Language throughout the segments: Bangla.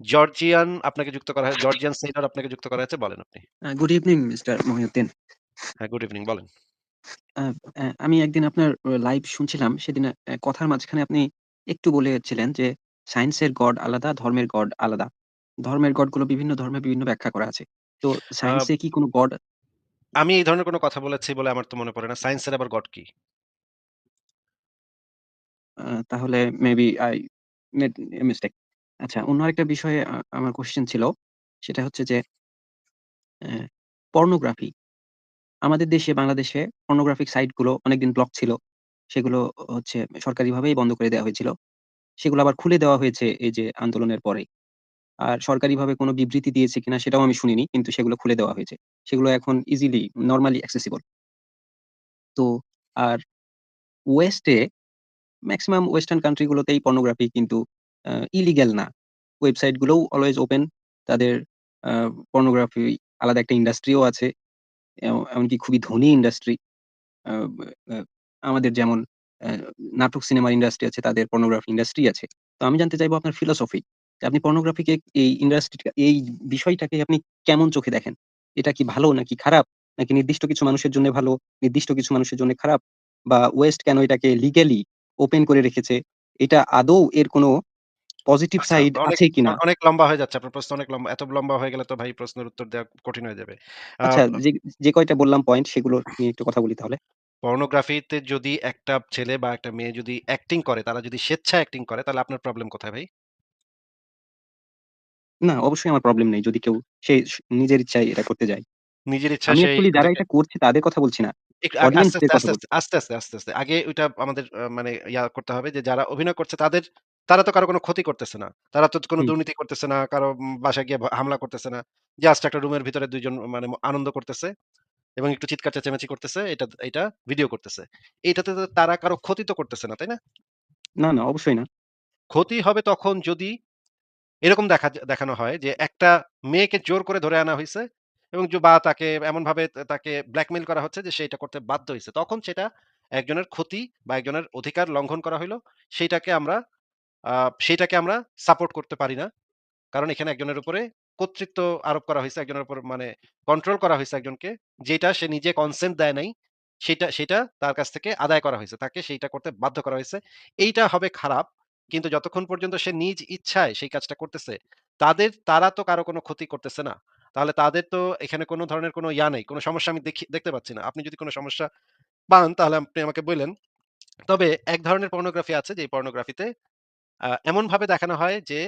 জর্জিয়ান আপনাকে যুক্ত করা হয় জর্জিয়ান সেনার আপনাকে যুক্ত করা হয়েছে বলেন আপনি। Good evening mister Mohiuddin. হ্যাঁ, গুড ইভনিং বলেন। আমি একদিন আপনার লাইভ শুনছিলাম। সেদিন কথার মাঝখানে আপনি একটু বলেছিলেন যে, সায়েন্সের গড আলাদা, ধর্মের গড আলাদা। ধর্মের গডগুলো বিভিন্ন ধর্মে বিভিন্ন ব্যাখ্যা করা আছে। তো সায়েন্সে কি কোনো গড আমি এই ধরনের কোনো কথা বলেছি বলে আমার তো মনে পড়ে না। সায়েন্সের আবার গড কি? তাহলে maybe I made a mistake. আচ্ছা অন্য আরেকটা বিষয়ে আমার কোয়েশ্চেন ছিল। সেটা হচ্ছে যে পর্নোগ্রাফি। আমাদের দেশে, বাংলাদেশে পর্নোগ্রাফিক সাইটগুলো অনেকদিন ব্লক ছিল। সেগুলো হচ্ছে সরকারিভাবেই বন্ধ করে দেওয়া হয়েছিল। সেগুলো আবার খুলে দেওয়া হয়েছে এই যে আন্দোলনের পরে। আর সরকারিভাবে কোনো বিবৃতি দিয়েছে কিনা সেটাও আমি শুনিনি। কিন্তু সেগুলো খুলে দেওয়া হয়েছে। সেগুলো এখন ইজিলি নরমালি অ্যাক্সেসিবল। তো, আর ওয়েস্টে মেক্সিমাম ওয়েস্টার্ন কান্ট্রি গুলোতেই পর্নোগ্রাফি কিন্তু ইলিগ্যাল না। ওয়েবসাইট গুলোও অলওয়েজ ওপেন। তাদের পর্নোগ্রাফি আলাদা একটা ইন্ডাস্ট্রিও আছে। এম এমনকি খুবই ধনী ইন্ডাস্ট্রি। আমাদের যেমন নাটক সিনেমার ইন্ডাস্ট্রি আছে, তাদের পর্নোগ্রাফি ইন্ডাস্ট্রি আছে। তো আমি জানতে চাইব আপনার ফিলোসফি। আপনি পর্নোগ্রাফিকে এই ইন্ডাস্ট্রি এই বিষয়টাকে আপনি কেমন চোখে দেখেন? এটা কি ভালো নাকি খারাপ? নাকি নির্দিষ্ট কিছু মানুষের জন্য ভালো, নির্দিষ্ট কিছু মানুষের জন্য খারাপ? বা ওয়েস্ট কেন এটাকে লিগ্যালি ওপেন করে রেখেছে? এটা আদৌ এর কোন পজিটিভ আচ্ছা সাইড আছে কিনা? অনেক লম্বা হয়ে যাচ্ছে। আপনার প্রশ্ন অনেক লম্বা। এত লম্বা হয়ে গেলে তো ভাই প্রশ্নের উত্তর দেওয়া কঠিন হয়ে যাবে। আচ্ছা যে, যে কয়টা বললাম পয়েন্ট সেগুলো নিয়ে একটু কথা বলি তাহলে। পর্নোগ্রাফিতে যদি একটা ছেলে বা একটা মেয়ে যদি অ্যাক্টিং করে, তারা যদি স্বেচ্ছায় অ্যাক্টিং করে তাহলে আপনার প্রবলেম কোথায় ভাই? না, অবশ্যই আমার প্রবলেম নেই। যদি কেউ সে নিজের ইচ্ছায় এটা করতে যায়। নিজের ইচ্ছায় আমি অ্যাকচুয়ালি যারা এটা করছে তাদের কথা বলছি না। আস্তে, আস্তে, আস্তে, আস্তে। আগে ওইটা আমাদের মানে ইয়া করতে হবে যে যারা অভিনয় করছে তাদের তারা তো কারও কোন ক্ষতি করতেছে না। তারা তো কোন হুম। দুর্নীতি করতেছে না, কারও উম বাসায় গিয়ে ভ হামলা করতেছে না। জাস্ট একটা রুমের ভিতরে ২ জন মানে আনন্দ করতেছে এবং একটু চিৎকার চেঁচামেচি করতেছে। এটা এইটা ভিডিও করতেছে। এইটাতে তো তারা কারও ক্ষতি তো করতেছে না, তাই না? না, না অবশ্যই না। ক্ষতি হবে তখন যদি এরকম দেখা দেখানো হয় যে একটা মেয়েকে জোর করে ধরে আনা হইছে এবং জ বা তাকে এমনভাবে তা তাকে ব্ল্যাকমেইল করা হচ্ছে যে সে এটা করতে বাধ্য হইছে। তখন সেটা একজনের ক্ষতি বা একজনের অধিকার লঙ্ঘন করা হইল। সেইটাকে আমরা আ সেইটাকে আমরা সাপোর্ট করতে পারি না। কারণ এখানে একজনের উপরে কর্তৃত্ব আরোপ করা হইছে, একজনের উপর মানে কন্ট্রোল করা হইছে একজনকে। যেটা সে নিজে কনসেন্ট দেয় নাই। সেটা সেটা তার কাছ থেকে আদায় করা হইছে। তাকে সেইটা করতে বাধ্য করা হইছে। এইটা হবে খারাপ। কিন্তু যতক্ষণ পর্যন্ত সে নিজ ইচ্ছায় সেই কাজটা করতেছে, তাদের তারা তো কারও কোনো ক্ষতি করতেছে না। তাহলে তাদের তো এখানে কোনো ধরনের কোনো ইয়া নেই। কোনো সমস্যা আমি দেখি দেখতে পাচ্ছি না। আপনি যদি কোন সমস্যা পান তাহলে আপনি আমাকে বললেন তবে এক ধরনের পর্নোগ্রাফি আছে যে পর্নোগ্রাফিতে আ এমনভাবে দেখানো হয় যে,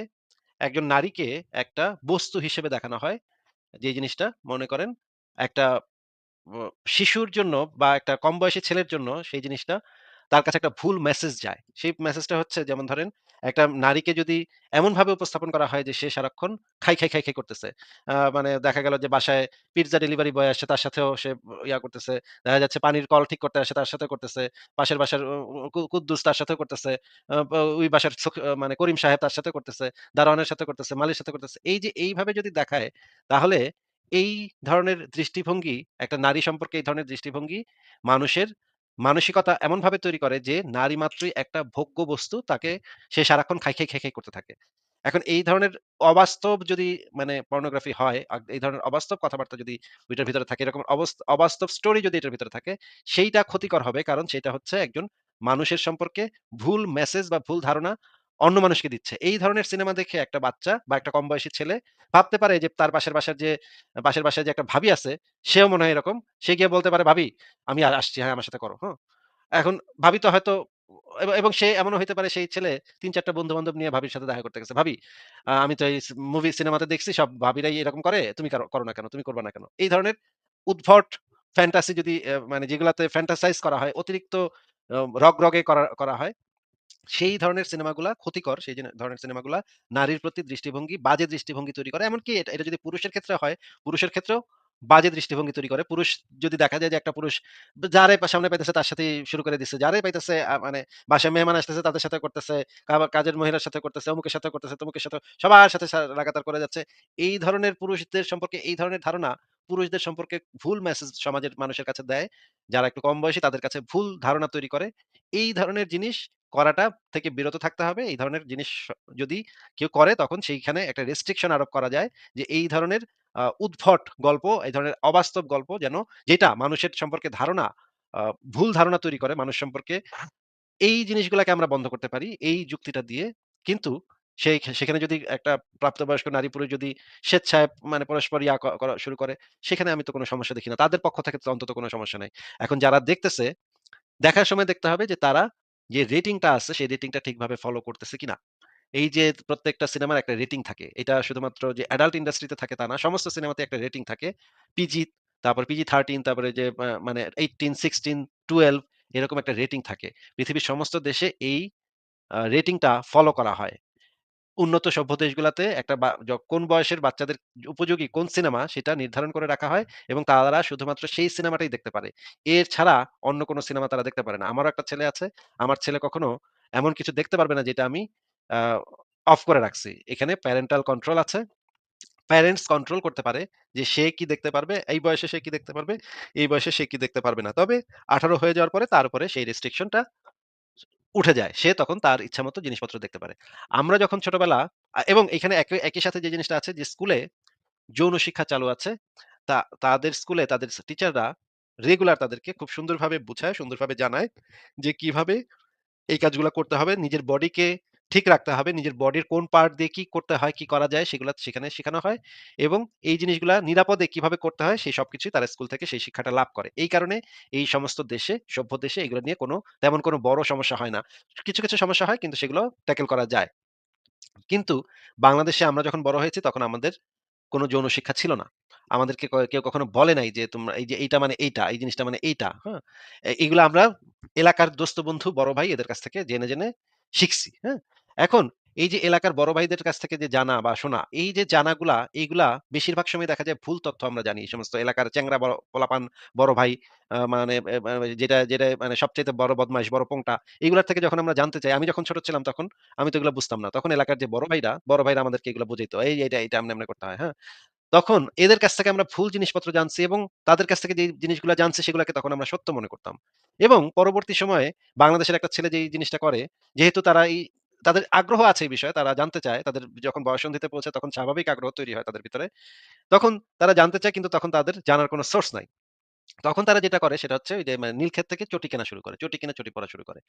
একজন নারীকে একটা বস্তু হিসেবে দেখানো হয়। যে জিনিসটা মনে করেন একটা শিশুর জন্য বা একটা কম বয়সী ছেলের জন্য সেই জিনিসটা তার কাছে একটা ভুল মেসেজ যায়। সেই মেসেজটা হচ্ছে যেমন ধরেন একটা নারীকে যদি এমনভাবে উপস্থাপন করা হয় যে সে সারাক্ষণ খাই, খাই, খাই, খাই করতেছে। মানে দেখা গেল যে বাসায় পিজ্জা ডেলিভারি বয় আসছে তার সাথেও সে ইয়া করতেছে। দেখা যাচ্ছে পানির কল ঠিক করতে আসে তার সাথে করতেছে। পাশের বাসার কুদ্দুস তার সাথেও করতেছে। ওই বাসার মানে করিম সাহেব তার সাথেও করতেছে। দারোয়ানের সাথে করতেছে, মালির সাথে করতেছে। এই যে এইভাবে যদি দেখায় তাহলে এই ধরনের দৃষ্টিভঙ্গি একটা নারী সম্পর্কে এই ধরনের দৃষ্টিভঙ্গি মানুষের মানসিকতা এমনভাবে তৈরি করে যে নারী মাত্রই একটা ভোগ্য বস্তু তাকে সে সারাক্ষণ খাই, খাই, খাই, খাই করতে থাকে। এখন এই ধরনের অবাস্তব যদি মানে পর্নোগ্রাফি হয়, এই ধরনের অবাস্তব কথাবার্তা যদি ওইটার ভিতরে থাকে, এরকম অবস অবাস্তব স্টোরি যদি এটার ভিতরে থাকে, সেইটা ক্ষতিকর হবে। কারণ সেটা হচ্ছে একজন মানুষের সম্পর্কে ভুল মেসেজ বা ভুল ধারণা অন্য মানুষকে দিচ্ছে। এই ধরনের সিনেমা দেখে একটা বাচ্চা বা একটা কম বয়সী ছেলে ভাবতে পারে যে তার পাশের বাসার যে পাশের বাসায় যে একটা ভাবি আছে, সেও মনে হয় এরকম। সে গিয়ে বলতে পারে, "ভাবি আমি আ আসছি, হ্যাঁ আমার সাথে করো।" হুম? এখন ভাবি তো হয়তো এবং সে এমনও হইতে পারে সেই ছেলে ৩-৪ টা বন্ধু-বান্ধব নিয়ে ভাবির সাথে দেখা করতে গেছে। "ভাবি, আমি তো এই মুভি সিনেমাতে দেখছি সব ভাবিরাই এরকম করে। তুমি করো না কেন? তুমি করবা না কেন?" এই ধরনের উদ্ভট ফ্যান্টাসি যদি মানে যেগুলাতে ফ্যান্টাসাইজ করা হয়, অতিরিক্ত রগ রগে করা করা হয়, সেই ধরনের সিনেমাগুলা ক্ষতিকর। সেই ধরনের সিনেমাগুলা নারীর প্রতি দৃষ্টিভঙ্গি, বাজে দৃষ্টিভঙ্গি তৈরি করে। এমনকি এটা যদি পুরুষের ক্ষেত্রে হয়, পুরুষের ক্ষেত্রেও বাজে দৃষ্টিভঙ্গি তৈরি করে। পুরুষ যদি দেখা যায় যে একটা পুরুষ যারে পা সামনে পাইতেছে তার সাথেই শুরু করে দিচ্ছে। যারে পাইতেছে মানে বাসায় মেহমান আসতেছে তাদের সাথে করতেছে, কাজের মহিলার সাথে করতেছে, অমুকের সাথে করতেছে, তমুকের সাথে সবার সাথে লাগাতার করে যাচ্ছে। এই ধরনের পুরুষদের সম্পর্কে এই ধরনের ধারণা পুরুষদের সম্পর্কে ভুল মেসেজ সমাজের মানুষের কাছে দেয়, যারা একটু কম বয়সী তাদের কাছে ভুল ধারণা তৈরি করে। এই ধরনের জিনিস করাটা থেকে বিরত থাকতে হবে। এই ধরনের জিনিস যদি কেউ করে তখন সেইখানে একটা রেস্ট্রিকশন আরোপ করা যায় যে এই ধরনের উদ্ভট গল্প, এই ধরনের অবাস্তব গল্প যেন যেটা মানুষের সম্পর্কে ধারণা ভুল ধারণা তৈরি করে মানুষ সম্পর্কে এই জিনিসগুলাকে আমরা বন্ধ করতে পারি এই যুক্তিটা দিয়ে। কিন্তু সেই সেখানে যদি একটা প্রাপ্তবয়স্ক নারী-পুরুষ যদি স্বেচ্ছায় মানে পরস্পর ইয়া করা শুরু করে, সেখানে আমি তো কোনো সমস্যা দেখি না। তাদের পক্ষ থেকে তো অন্তত কোন সমস্যা নাই। এখন যারা দেখতেছে, দেখার সময় দেখতে হবে যে তারা যে রেটিংটা আছে সেই রেটিংটা ঠিকভাবে ফলো করতেছে কিনা। এই যে প্রত্যেকটা সিনেমার একটা রেটিং থাকে। এটা শুধুমাত্র যে অ্যাডাল্ট ইন্ডাস্ট্রিতে থাকে তা না। সমস্ত সিনেমাতে একটা রেটিং থাকে। পিজি, তারপর পিজি থার্টিন তারপরে যে মানে 18, 16, 12 এরকম একটা রেটিং থাকে। পৃথিবীর সমস্ত দেশে এই রেটিংটা ফলো করা হয়। উন্নত সভ্য দেশগুলাতে একটা কোন বয়সের বাচ্চাদের উপযোগী কোন সিনেমা সেটা নির্ধারণ করে রাখা হয় এবং তারা শুধুমাত্র সেই সিনেমাটাই দেখতে পারে। এর ছাড়া অন্য কোন সিনেমা তারা দেখতে পারে না। আমারও একটা ছেলে আছে। আমার ছেলে কখনো এমন কিছু দেখতে পারবে না যেটা আমি অফ করে রাখছি। এখানে প্যারেন্টাল কন্ট্রোল আছে। প্যারেন্টস কন্ট্রোল করতে পারে যে সে কি দেখতে পারবে, এই বয়সে সে কি দেখতে পারবে, এই বয়সে সে কি দেখতে পারবে না। তবে 18 হয়ে যাওয়ার পরে তারপরে সেই রেস্ট্রিকশনটা উঠে যায়। সে তখন তার ইচ্ছা মতো জিনিসপত্র দেখতে পারে। আমরা যখন ছোটবেলা এবং এখানে একই সাথে যে জিনিসটা আছে যে স্কুলে যৌন শিক্ষা চালু আছে। তা তাদের স্কুলে তাদের টিচাররা রেগুলার তাদেরকে খুব সুন্দরভাবে বুঝায়, সুন্দরভাবে জানায় যে কীভাবে এই কাজগুলো করতে হবে। নিজের বডিকে ঠিক রাখতে হবে। নিজের বডির কোন পার্ট দিয়ে কি করতে হয়, কি করা যায় সেগুলা সেখানে শেখানো হয় এবং এই জিনিসগুলা নিরাপদে কীভাবে করতে হয় সেই সবকিছুই তারা স্কুল থেকে সেই শিক্ষাটা লাভ করে। এই কারণে এই সমস্ত দেশে, সভ্য দেশে এগুলো নিয়ে কোনো তেমন কোনো বড় সমস্যা হয় না। কিছু, কিছু সমস্যা হয় কিন্তু সেগুলো ট্যাকেল করা যায়। কিন্তু বাংলাদেশে আমরা যখন বড় হয়েছি তখন আমাদের কোনো যৌন শিক্ষা ছিল না। আমাদেরকে কেউ কখনো বলে নাই যে তোমরা এই যে এইটা মানে এইটা, এই জিনিসটা মানে এইটা, হ্যাঁ? এগুলা আমরা এলাকার দোস্ত বন্ধু, বড় ভাই এদের কাছ থেকে জেনে, জেনে শিখছি, হ্যাঁ? এখন এই যে এলাকার বড় ভাইদের কাছ থেকে যে জানা বা শোনা, এই যে জানাগুলা এইগুলা বেশিরভাগ সময় দেখা যায় ভুল তথ্য আমরা জানি। সমস্ত এলাকার বড় পোলাপান, বড় ভাই মানে যেটা, যেটা মানে সবচাইতে বড় বদমাইশ, বড় পোংটা এগুলার থেকে যখন আমরা জানতে চাই, আমি যখন ছোট ছিলাম তখন আমি তো এগুলা বুঝতাম না। তখন এলাকার যে বড় ভাইরা, বড় ভাইরা আমাদেরকে এগুলা বুঝাইতো। এই এটা এইটা এমনে, এমনে করতে হয়, হ্যাঁ? তখন এদের কাছ থেকে আমরা ভুল জিনিসপত্র জানছি এবং তাদের কাছ থেকে যেই জিনিসগুলা জানছি সেগুলাকে তখন আমরা সত্য মনে করতাম। এবং পরবর্তী সময়ে বাংলাদেশের একটা ছেলে যেই জিনিসটা করে, যেহেতু তারা এই তাদের আগ্রহ আছে এই বিষয়ে, তারা জানতে চায়। তাদের যখন বয়ঃসন্ধিতে পৌঁছায় তখন স্বাভাবিক আগ্রহ তৈরি হয় তাদের ভিতরে। তখন তারা জানতে চায় কিন্তু তখন তাদের জানার কোন সোর্স নাই। তখন তারা যেটা করে সেটা হচ্ছে ওই যে মানে নীলক্ষেত থেকে চটি কেনা শুরু করে। চটি কিনে চটি পড়া শুরু করে।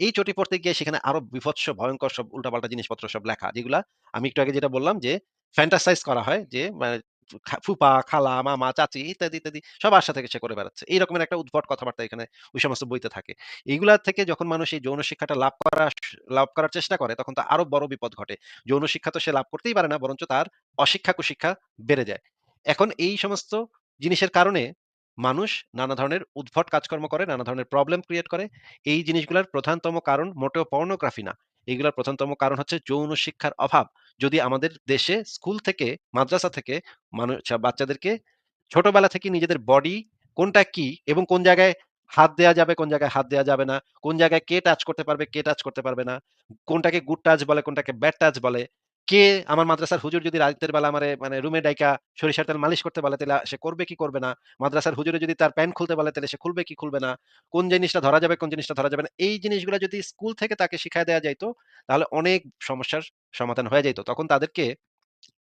এই চটি পড়তে গিয়ে সেখানে আরও বিভৎস ভয়ঙ্কর সব উল্টাপাল্টা জিনিসপত্র সব লেখা। যেগুলা আমি একটু আগে যেটা বললাম যে ফ্যান্টাসাইজ করা হয় যে মানে ফুপা, খালা, মামা, চাচি ইত্যাদি, ইত্যাদি সব আশা থেকে সে করে বেড়াচ্ছে। এই রকমের একটা উদ্ভট কথাবার্তা এখানে ওই সমস্ত বইতে থাকে। এগুলা থেকে যখন মানুষ এই যৌন শিক্ষাটা লাভ করা লাভ করার চেষ্টা করে তখন তো আরও বড় বিপদ ঘটে। যৌন শিক্ষা তো সে লাভ করতেই পারে না বরঞ্চ তার অশিক্ষা কুশিক্ষা বেড়ে যায়। এখন এই সমস্ত জিনিসের কারণে মানুষ নানা ধরনের উদ্ভট কাজকর্ম করে, নানা ধরনের প্রবলেম ক্রিয়েট করে। এই জিনিসগুলার প্রধানতম কারণ মোটেও পর্নোগ্রাফি না। এগুলার প্রধানতম কারণ হচ্ছে যৌন শিক্ষার অভাব। যদি আমাদের দেশে স্কুল থেকে, মাদ্রাসা থেকে মানুষ বাচ্চাদেরকে ছোটবেলা থেকে নিজেদের বডি কোনটা কি এবং কোন জায়গায় হাত দেওয়া যাবে, কোন জায়গায় হাত দেওয়া যাবে না, কোন জায়গায় কে টাচ করতে পারবে, কে টাচ করতে পারবে না, কোনটাকে গুড টাচ বলে, কোনটাকে ব্যাড টাচ বলে। কে আমার মাদ্রাসার হুজুর যদি রাতের বেলা আমারে মানে রুমে ডাইকা সরিষার তেল মালিশ করতে বলে তাইলে সে করবে কি করবে না। মাদ্রাসার হুজুরে যদি তার প্যান্ট খুলতে বলে তাইলে সে খুলবে কি খুলবে না। কোন জিনিসটা ধরা যাবে, কোন জিনিসটা ধরা যাবে না। এই জিনিসগুলা যদি স্কুল থেকে তাকে শিখায় দেওয়া যাইতো তাহলে অনেক সমস্যার সমাধান হয়ে যাইত। তখন তাদেরকে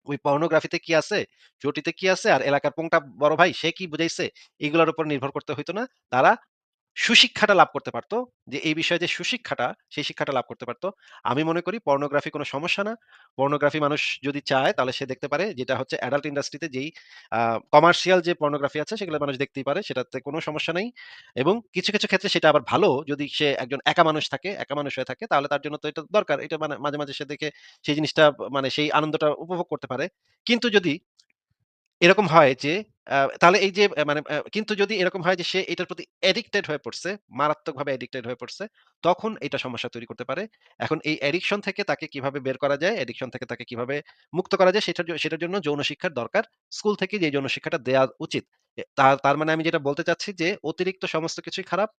ওই পর্নোগ্রাফিতে কি আছে, চটিতে কি আছে আর এলাকার পোংটা বড় ভাই সে কি বুঝাইছে, এগুলোর উপর নির্ভর করতে হইতো না। তারা সুশিক্ষাটা লাভ করতে পারতো যে এই বিষয়ে যে সুশিক্ষাটা, সেই শিক্ষাটা লাভ করতে পারতো আমি মনে করি পর্নোগ্রাফি কোনো সমস্যা না। পর্নোগ্রাফি মানুষ যদি চায় তাহলে সে দেখতে পারে। যেটা হচ্ছে অ্যাডাল্ট ইন্ডাস্ট্রিতে যেই কমার্শিয়াল যে পর্নোগ্রাফি আছে সেগুলো মানুষ দেখতেই পারে। সেটাতে কোনো সমস্যা নেই এবং কিছু, কিছু ক্ষেত্রে সেটা আবার ভালো যদি সে একজন একা মানুষ থাকে, একা মানুষ হয়ে থাকে তাহলে তার জন্য তো এটা দরকার। এটা মানে মাঝে, মাঝে সে দেখে সেই জিনিসটা মানে সেই আনন্দটা উপভোগ করতে পারে। কিন্তু যদি এরকম হয় যে তাহলে এই যে মানে কিন্তু যদি এরকম হয় যে সে এটার প্রতি অ্যাডিক্টেড হয়ে পড়ছে, মারাত্মকভাবে অ্যাডিক্টেড হয়ে পড়ছে, তখন এটা সমস্যা তৈরি করতে পারে। এখন এই অ্যাডিকশন থেকে তাকে কীভাবে বের করা যায়, অ্যাডিকশন থেকে তাকে কীভাবে মুক্ত করা যায় সেটার সেটার জন্য যৌন শিক্ষার দরকার। স্কুল থেকে যে যৌন শিক্ষাটা দেয়া উচিত। তার তার মানে আমি যেটা বলতে চাচ্ছি যে অতিরিক্ত সমস্ত কিছুই খারাপ।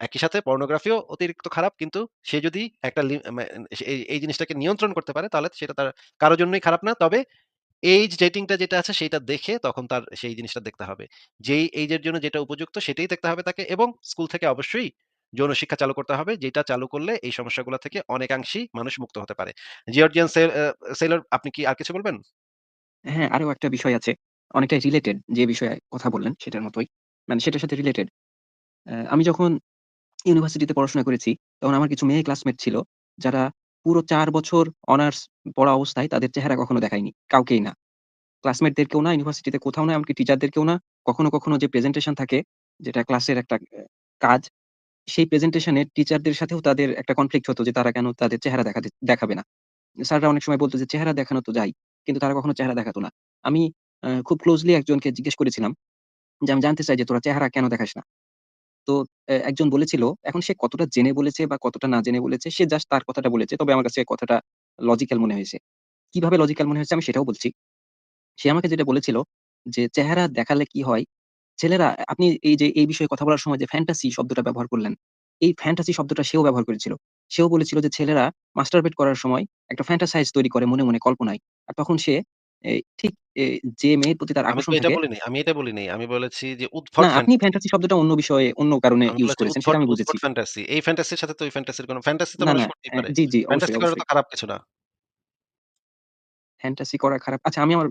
একই সাথে পর্নোগ্রাফিও অতিরিক্ত খারাপ। কিন্তু সে যদি একটা এই জিনিসটাকে নিয়ন্ত্রণ করতে পারে তাহলে সেটা তার কারোর জন্যই খারাপ না। তবে এইজ রেটিং টা যেটা আছে সেটা দেখে তখন তার সেই জিনিসটা দেখতে হবে। যেই এইজের জন্য যেটা উপযুক্ত সেটাই দেখতে হবে তাকে এবং স্কুল থেকে অবশ্যই যৌন শিক্ষা চালু করতে হবে। যেটা চালু করলে এই সমস্যাগুলা থেকে অনেকাংশেই মানুষ মুক্ত হতে পারে। জিওর্জিয়ান সেলর আপনি কি আর কিছু বলবেন? হ্যাঁ, আরও একটা বিষয় আছে। অনেকটাই রিলেটেড যে বিষয়ে কথা বললেন সেটার মতোই। মানে সেটার সাথে রিলেটেড। আমি যখন ইউনিভার্সিটিতে পড়াশোনা করেছি, তখন আমার কিছু মেয়ে ক্লাসমেট ছিল, যারা পুরো চার বছর অনার্স পড়া অবস্থায় তাদের চেহারা কখনো দেখায়নি। কাউকেই না। ক্লাসমেটদেরকেও না, ইউনিভার্সিটিতে কোথাও না, এমনকি টিচারদেরকেও না। কখনো, কখনো যে প্রেজেন্টেশন থাকে, যেটা ক্লাসের একটা কাজ, সেই প্রেজেন্টেশনে টিচারদের সাথেও তাদের একটা কনফ্লিক্ট হতো যে তারা কেন তাদের চেহারা দেখাতে দেখাবে না। স্যাররা অনেক সময় বলতো যে, "চেহারা দেখানো তো যায়।" কিন্তু তারা কখনো চেহারা দেখাতো না। আমি খুব ক্লোজলি একজনকে জিজ্ঞেস করেছিলাম যে, "আমি জানতে চাই যে তোরা চেহারা কেন দেখাস না?" তো একজন বলেছিল, এখন সে কতটা জেনে বলেছে বা কতটা না জেনে বলেছে, সে জাস্ট তার কথাটা বলেছে। তবে আমার কাছে কথাটা লজিক্যাল মনে হয়েছে। কীভাবে লজিক্যাল মনে হয়েছে আমি সেটাও বলছি। সে আমাকে যেটা বলেছিল যে, "চেহারা দেখালে কি হয়? ছেলেরা" আপনি এই যে এই বিষয়ে কথা বলার সময় যে ফ্যান্টাসি শব্দটা ব্যবহার করলেন, এই ফ্যান্টাসি শব্দটা সেও ব্যবহার করেছিল। সেও বলেছিল যে ছেলেরা মাস্টারবেট করার সময় একটা ফ্যান্টাসাইজ তৈরি করে মনে, মনে কল্পনায়। আর তখন সে এ ঠিক এ যে মেয়ের প্রতি তার আমি তো আকর্ষণ এটা থাকে বলিনি আমি এটা বলি নাই। আমি বলেছি যে না, আপনি ফ্যান্টাসি। ফ্যান্টাসি শব্দটা অন্য বিষয়ে অন্য কারণে আমি বলেছি করেছেন সেটা উদ্ভট, আমি বুঝেছি। ফ্যান্টাসি। এই ফ্যান্টাসির সাথে তো ওই ফ্যান্টাসির কোনো ফ্যান্টাসি তো না, মানুষ না। করতেই পারে। জি, জি। অবশ্যই, ফ্যান্টাসি করা তো খারাপ কিছু না। ফ্যান্টাসি করা খারাপ। আচ্ছা আমি আমার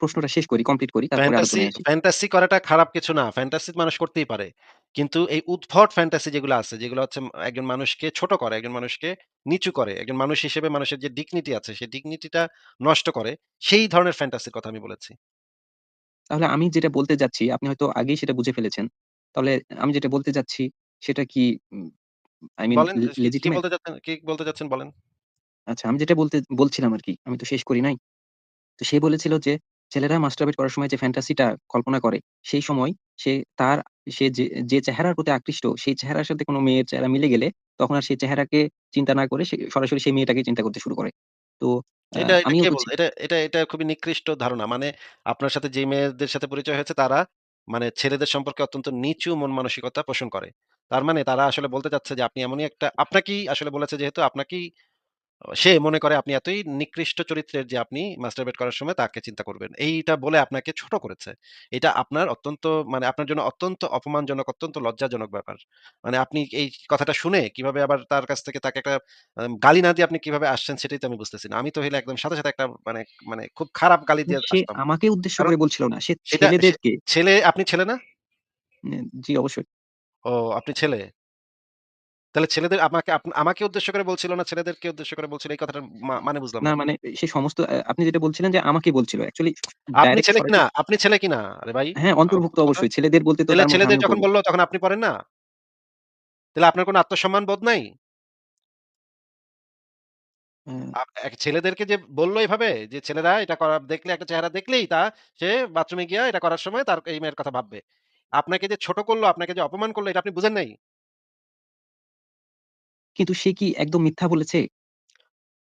প্রশ্নটা শেষ করি, কমপ্লিট করি। তারপরে ফ্যান্টাসি, ফ্যান্টাসি করাটা খারাপ কিছু না। ফ্যান্টাসি মানুষ করতেই পারে। কিন্তু এই উদ্ভট ফ্যান্টাসি যেগুলো আছে, যেগুলো হচ্ছে একজন মানুষকে ছোট করে, একজন মানুষকে নিচু করে, একজন মানুষ হিসেবে মানুষের যে ডিগনিটি আছে, সেই ডিগনিটিটা নষ্ট করে, সেই ধরনের ফ্যান্টাসির কথা আমি বলেছি। তাহলে আমি যেটা বলতে যাচ্ছি, আপনি হয়তো আগেই সেটা বুঝে ফেলেছেন। তাহলে আমি যেটা বলতে চাচ্ছি সেটা কি উম I mean বলেন লে কি, বলতে চাচ্ছেন কি বলতে চাচ্ছেন বলেন? আচ্ছা আমি যেটা বলতে বলছিলাম আর কি আমি তো শেষ করি নাই। তো সে বলেছিল যে, ছেলেরা মাস্টারবেট করার সময় যে ফ্যান্টাসিটা কল্পনা করে, সেই সময় সে তার সে যে, চেহারার প্রতি আকৃষ্ট, সেই চেহারার সাথে কোন মেয়ের চেহারা মিলে গেলে, তখন আর সেই চেহারাকে চিন্তা না করে সরাসরি সেই মেয়েটাকে চিন্তা করতে শুরু করে। তো এটা? এটা, এটা, এটা খুবই নিকৃষ্ট ধারণা। মানে আপনার সাথে যে মেয়েদের সাথে পরিচয় হয়েছে তারা মানে ছেলেদের সম্পর্কে অত্যন্ত নিচু মন মানসিকতা পোষণ করে। তার মানে তারা আসলে বলতে চাচ্ছে যে আপনি এমনই একটা আপনাকেই আসলে বলেছে যেহেতু আপনাকেই সে মনে করে আপনি এতই নিকৃষ্ট চরিত্রের যে আপনি মাস্টারবেট করার সময় তাকে চিন্তা করবেন। এইটা বলে আপনাকে ছোট করেছে। এটা আপনার অত্যন্ত মানে আপনার জন্য অত্যন্ত অপমানজনক, অত্যন্ত লজ্জাজনক ব্যাপার। মানে আপনি এই কথাটা শুনে কীভাবে আবার তার কাছ থেকে তাকে একটা গালি না দিয়ে আপনি কীভাবে আসছেন সেটাই তো আমি বুঝতেছি না। আমি তো হইলে একদম সাথে, সাথে একটা মানে, মানে খুব খারাপ গালি দিয়ে আমাকে উদ্দেশ্য করে বলছিল না। সে ছেলেদেরকে ছেলে আপনি ছেলে না? জি অবশ্যই। ও আপনি ছেলে। তাহলে ছেলেদের আমাকে আপ আমাকে উদ্দেশ্য করে বলছিল না ছেলেদেরকে উদ্দেশ্য করে বলছিল এই কথাটার মা মানে বুঝলাম না না। মানে সে সমস্ত আ আপনি যেটা বলছিলেন যে আমাকে বলছিল। অ্যাকচুয়ালি আপনি ডাইরেক্ট ছেলে কিনা? সরাসরি আপনি ছেলে কিনা? আরে ভাই, হ্যাঁ, আ অন্তর্ভুক্ত কথা। অবশ্যই। ছেলেদের বলতে তো তাহলে তার মধ্যে ছেলেদের আমিও যখন পড়ব। বলল তখন আপনি পড়েন না? তাহলে আপনার কোন আত্মসম্মান বোধ নাই? হ্যাঁ, এক ছেলেদেরকে যে বলল এভাবে যে ছেলেরা এটা করা দেখলে একটা চেহারা দেখলেই তা সে বাথরুমে গিয়া এটা করার সময় তার এই মেয়ের কথা ভাববে। আপনাকে যে ছোট করল, আপনাকে যে অপমান করল এটা আপনি বুঝেন নাই? কিন্তু সে কি একদম মিথ্যা বলেছে?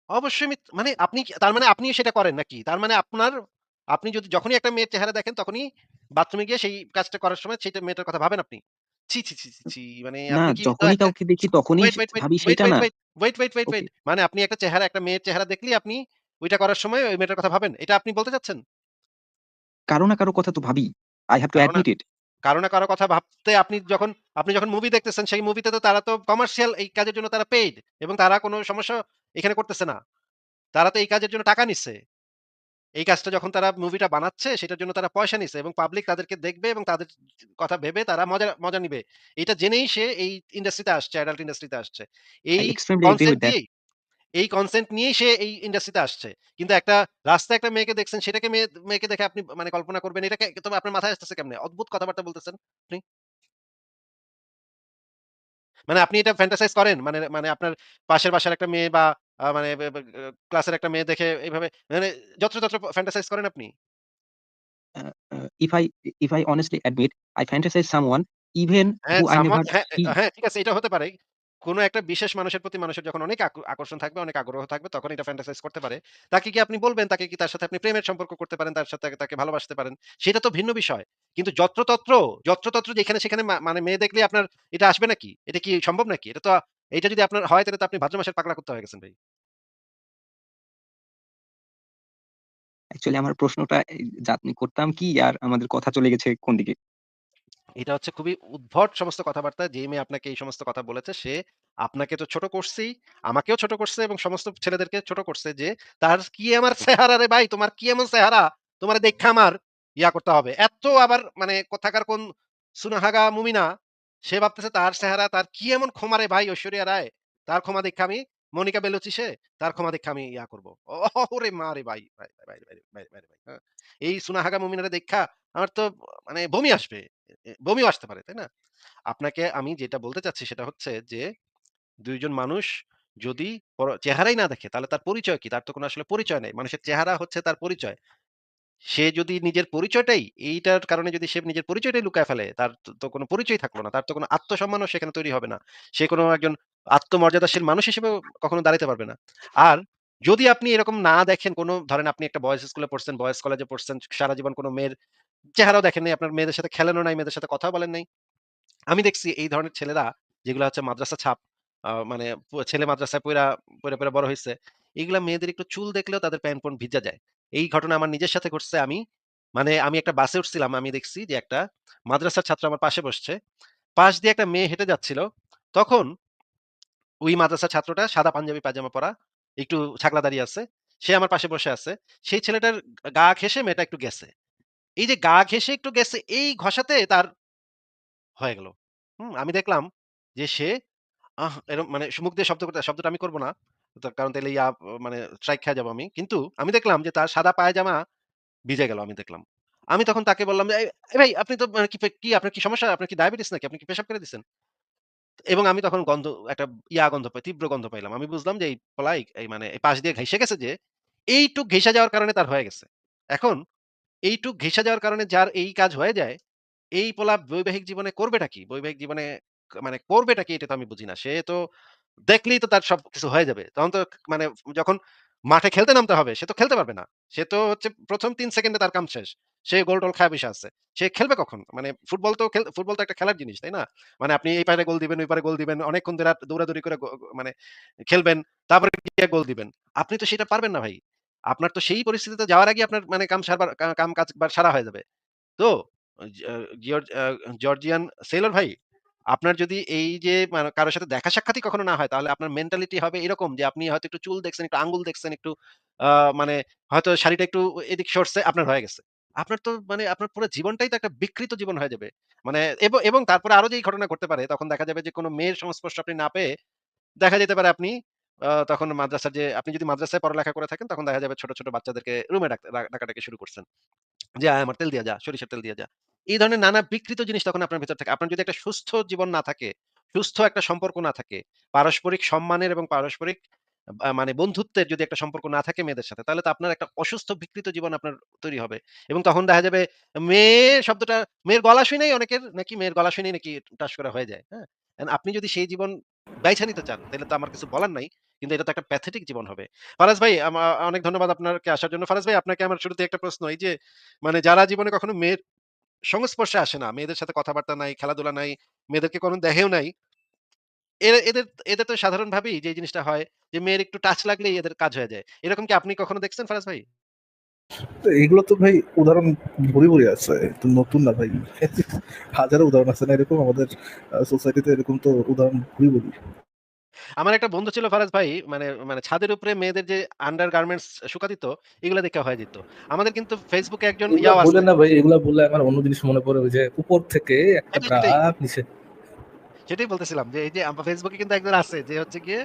অবশ্যই মিথ মানে আপনি তার মানে আপনিও সেটা করেন নাকি? তার মানে আপনার আপনি যদি যখনই একটা মেয়ের চেহারা দেখেন তখনই বাথরুমে গিয়ে সেই কাজটা করার সময় সেইটা মেয়েটার কথা ভাবেন আপনি? ছি, ছি, ছি, ছি, ছি মানে না, আপনি কি যখনই একটা কাউকে দেখি তখনই ওয়েট, সে ওয়েট, ওয়েট, ভাবি ওয়েট, সেইটা ওয়েট, না। Wait, wait, wait, wait, okay. Wait মানে আপনি একটা চেহারা একটা মেয়ের চেহারা দেখলেই আপনি ওইটা করার সময় ওই মেয়েটার কথা ভাবেন? এটা আপনি বলতে চাচ্ছেন? কারও না কারও কথা তো ভাবি। I have to কারও না admit it. কারও না কারও কথা ভাবতে আপনি যখন আপনি যখন মুভি দেখতেছেন সেই মুভিতে তো তারা তো কমার্শিয়াল এই কাজের জন্য তারা পেইড এবং তারা কোন সমস্যা এখানে করতেছে না। তারা তো এই কাজের জন্য টাকা নিচ্ছে। এই কাজটা যখন তারা মুভিটা বানাচ্ছে সেটার জন্য তারা পয়সা নিচ্ছে এবং পাবলিক তাদেরকে দেখবে এবং তাদের কথা ভেবে তারা মজা মজা নিবে। এটা জেনেই সে এই ইন্ডাস্ট্রিতে আসছে, অ্যাডাল্ট ইন্ডাস্ট্রিতে আসছে। এই that. দিয়েই এই কনসেন্ট নিয়েই সে এই ইন্ডাস্ট্রিতে আসছে। কিন্তু একটা রাস্তায় একটা মেয়েকে দেখছেন সেটাকে মেয়ে মেয়েকে দেখে আপনি মানে কল্পনা করবেন এটাকে তবে আপনার মাথায় আসতেছে কেমনে? অদ্ভুত কথাবার্তা বলতেছেন আপনি। মানে আপনি এটা ফ্যান্টাসাইজ করেন? মানে মানে আপনার পাশের বাসার একটা মেয়ে বা মানে ক্লাসের একটা মেয়ে দেখে এভাবে মানে যত্রতত্র ফ্যান্টাসাইজ করেন আপনি? If I if I honestly admit, I fantasize someone even হ্যাঁ, who I never হ্যাঁ, হ্যাঁ, ঠিক আছে এটা হতে পারে। কোন একটা বিশেষ মানুষের প্রতি মানুষের যখন অনেক আকর্ষণ থাকবে, অনেক আগ্রহ থাকবে তখন এটা ফ্যান্টাসাইজ করতে পারে। তাকে কি আপনি বলবেন? তাকে কি তার সাথে আপনি প্রেমের সম্পর্ক করতে পারেন, তার সাথে তাকে ভালোবাসতে পারেন। সেটা তো ভিন্ন বিষয়। কিন্তু যত্রতত্র, যত্রতত্র যেখানে সেখানে মানে মেয়ে দেখলে আপনার এটা আসবে নাকি? এটা কি সম্ভব নাকি? এটা তো এটা যদি আপনার হয় তাহলে তো আপনি ভাদ্র মাসের পাগলা কুত্তা হয়ে গেছেন ভাই। অ্যাকচুয়ালি আমার প্রশ্নটা আপনি করতাম কি আর আমাদের কথা চলে গেছে কোন দিকে? এটা হচ্ছে খুবই উদ্ভট সমস্ত কথাবার্তা। যে মেয়ে আপনাকে এই সমস্ত কথা বলেছে সে আপনাকে তো ছোট করছেই, আমাকেও ছোট করছে এবং সমস্ত ছেলেদেরকে ছোট করছে যে, "তার কি আমার চেহারা রে ভাই, তোমার কি এমন চেহারা? তোমারে দেইখ্যা আমার ইয়া করতে হবে।" এত আবার মানে কোথাকার কোন সুনাহাগা মুমিনা, সে ভাবতেছে তার চেহারা, তার কি এমন ক্ষমা রে ভাই ঐশ্বরিয়া রায়? তার ক্ষমা দেইখ্যা আমি মনিকা বেলুচি সে, তার ক্ষমা দেখে আমি ইয়া করব ওরে মা রে ভাই! ভাই, ভাই, ভাই, ভাই, ভাই, ভাই, হ্যাঁ? এই সুনাহাগা মুমিনারে দেখা আমার তো মানে বমি আসবে। বমিও আসতে পারে, তাই না? আপনাকে আমি যেটা বলতে চাচ্ছি সেটা হচ্ছে যে দুইজন মানুষ যদি চেহারাই না দেখে তাহলে তার পরিচয় কি? তার তো কোনো আসলে পরিচয় নেই মানুষের চেহারা হচ্ছে তার পরিচয়। সে যদি নিজের পরিচয়টাই এইটার কারণে যদি সে নিজের পরিচয়টাই লুকায় ফেলে, তার তো কোনো পরিচয়ই থাকল না। তার তো কোনো আত্মসম্মানও সেখানে তৈরি হবে না। সে কোনো একজন আত্মমর্যাদাশীল মানুষ হিসেবেও কখনো দাঁড়াইতে পারবে না। আর যদি আপনি এরকম না দেখেন কোনো ধরেন আপনি একটা বয়েজ স্কুলে পড়ছেন, বয়েজ কলেজে পড়ছেন, সারা জীবন কোনো মেয়ের চেহারাও দেখেন নাই, আপনার মেয়েদের সাথে খেলেনও নাই, মেয়েদের সাথে কথাও বলেন নাই। আমি দেখছি এই ধরনের ছেলেরা যেগুলা হচ্ছে মাদ্রাসা ছাপ মানে ছেলে মাদ্রাসায় পইড়া, পইড়া, পইড়া বড় হয়েছে এগুলা মেয়েদের একটু চুল দেখলেও তাদের প্যান্ট-পন ভিজা যায়। এই ঘটনা আমার নিজের সাথে ঘটছে। আমি মানে আমি একটা বাসে উঠছিলাম। আমি দেখছি যে একটা মাদ্রাসার ছাত্র আমার পাশে বসছে। পাশ দিয়ে একটা মেয়ে হেঁটে যাচ্ছিল। তখন ওই মাদ্রাসার ছাত্রটা সাদা পাঞ্জাবি পায়জামা পরা, একটু ছাগলা দাড়ি আছে। সে আমার পাশে বসে আছে। সেই ছেলেটার গা ঘেঁষে মেয়েটা একটু গেছে। এই যে গা ঘেঁষে একটু গেছে এই ঘষাতে তার হয়ে গেল। হুম? আমি দেখলাম যে সে আহ! এরকম মানে মুখ দিয়ে শব্দ করতে শব্দটা আমি করব না। কারণ তাইলে ইয়া মানে স্ট্রাইক খেয়ে যাব আমি। কিন্তু আমি দেখলাম যে তার সাদা পায়জামা ভিজে গেল আমি দেখলাম। আমি তখন তাকে বললাম যে, "এই এই ভাই আপনি তো মানে কি কি আপনার কি সমস্যা? আপনার কি ডায়াবেটিস নাকি? আপনি কি পেশাব করে দিছেন?" এবং আমি তখন গন্ধ একটা ইয়া গন্ধ পাই, তীব্র গন্ধ পাইলাম। আমি বুঝলাম যে এই পলাই এই মানে এই পাশ দিয়ে ঘাইসে গেছে যে এইটুক ঘেইসা যাওয়ার কারণে তার হয়ে গেছে। এখন এইটুক ঘেইসা যাওয়ার কারণে যার এই কাজ হয়ে যায় এই পোলা বৈবাহিক জীবনে করবেটা কি? বৈবাহিক জীবনে মানে করবেটা কি এটা তো আমি বুঝি না। সে তো দেখলেই তো তার সবকিছু হয়ে যাবে। তখন তো মানে যখন মাঠে খেলতে নামতে হবে সে তো খেলতে পারবে না। সে তো হচ্ছে ১ম ৩ সেকেন্ডে তার কাম শেষ। সে গোল-টোল খায়া বইসা আছে। সে খেলবে কখন? মানে ফুটবল তো ফুটবল তো একটা খেলার জিনিস, তাই না? মানে আপনি এই পারে গোল দিবেন, ওই পারে গোল দিবেন। অনেকক্ষণ ধরে দৌড়াদৌড়ি করে মানে খেলবেন। তারপরে গিয়ে গোল দিবেন। আপনি তো সেটা পারবেন না ভাই। আপনার তো সেই পরিস্থিতিতে যাওয়ার আগে আপনার মানে কাম সারবার কাম কাজ সারা হয়ে যাবে। তো জর্জিয়ান সেলর ভাই, আপনার যদি এই যে মানে কারও সাথে দেখা সাক্ষাৎই কখনো না হয়, তাহলে আপনার মেন্টালিটি হবে এরকম যে আপনি হয়তো একটু চুল দেখছেন, একটু আঙ্গুল দেখছেন, একটু মানে হয়তো শাড়িটা একটু এদিক সরছে, আপনার হয়ে গেছে। আপনার তো মানে আপনার পুরো জীবনটাই তো একটা বিকৃত জীবন হয়ে যাবে। মানে এব তারপরে আরও যেই ঘটনা ঘটতে পারে, তখন দেখা যাবে যে কোনো মেয়ের সংস্পর্শ আপনি না পেয়ে, দেখা যেতে পারে আপনি তখন মাদ্রাসার যে আপনি যদি মাদ্রাসায় পড়ালেখা করে থাকেন, তখন দেখা যাবে ছোট, ছোট বাচ্চাদেরকে রুমে ডাক ডাকাডাকি শুরু করছেন। যে, "আয় আমার তেল দিয়ে যা, সরিষার তেল দিয়ে যা।" এই ধরনের নানা বিকৃত জিনিস তখন আপনার ভেতর থাকে। আপনার যদি একটা সুস্থ জীবন না থাকে, সুস্থ একটা সম্পর্ক না থাকে, পারস্পরিক সম্মানের এবং পারস্পরিক মানে বন্ধুত্বের যদি একটা সম্পর্ক না থাকে মেয়েদের সাথে, তাহলে তো আপনার একটা অসুস্থ বিকৃত জীবন আপনার তৈরি হবে। এবং তখন দেখা যাবে মেয়ে শব্দটা মেয়ের গলা শুনেই অনেকের নাকি মেয়ের গলা শুনেই নাকি টাস করা হয়ে যায়। হ্যাঁ? আপনি যদি সেই জীবন বাইছা নিতে চান, তাহলে তো আমার কিছু বলার নাই। কিন্তু এটা তো একটা প্যাথেটিক জীবন হবে। ফারাজ ভাই অনেক ধন্যবাদ আপনাকে আসার জন্য। ফারাজ ভাই আপনাকে আমার শুরুতে একটা প্রশ্ন। এই যে মানে যারা জীবনে কখনো মেয়ের সংস্পর্শে আসে না, মেয়েদের সাথে কথাবার্তা নাই, খেলাধুলা নাই, মেয়েদেরকে কোনো দেখেও নাই। এদের এদের তো সাধারণভাবেই যে জিনিসটা হয় যে মেয়ের একটু টাচ লাগলেই এদের কাজ হয়ে যায়। এরকম কি আপনি কখনো দেখছেন ফারাজ ভাই? এগুলো তো ভাই উদাহরণ ভরি, ভরি আছে। নতুন না ভাই। হাজারো উদাহরণ আছে না এরকম আমাদের সোসাইটিতে এরকম তো উদাহরণ ভরি, ভরি। আমার একটা বন্ধু ছিল ফারাজ ভাই মানে মানে ছাদের উপরে মেয়েদের যে আন্ডার গার্মেন্টস শুকা দিত, এগুলা দেখে হয়ে যেত। আমাদের কিন্তু এ একজন ইয়াও আছে। বললেন না ভাই, এগুলা বললে আমার অন্য জিনিস মনে পড়ে ওই যে উপর থেকে একটা সেটাই, নিচে সেটাই বলতেছিলাম যে এই যে আমার এ কিন্তু একজন আছে যে হচ্ছে গিয়ে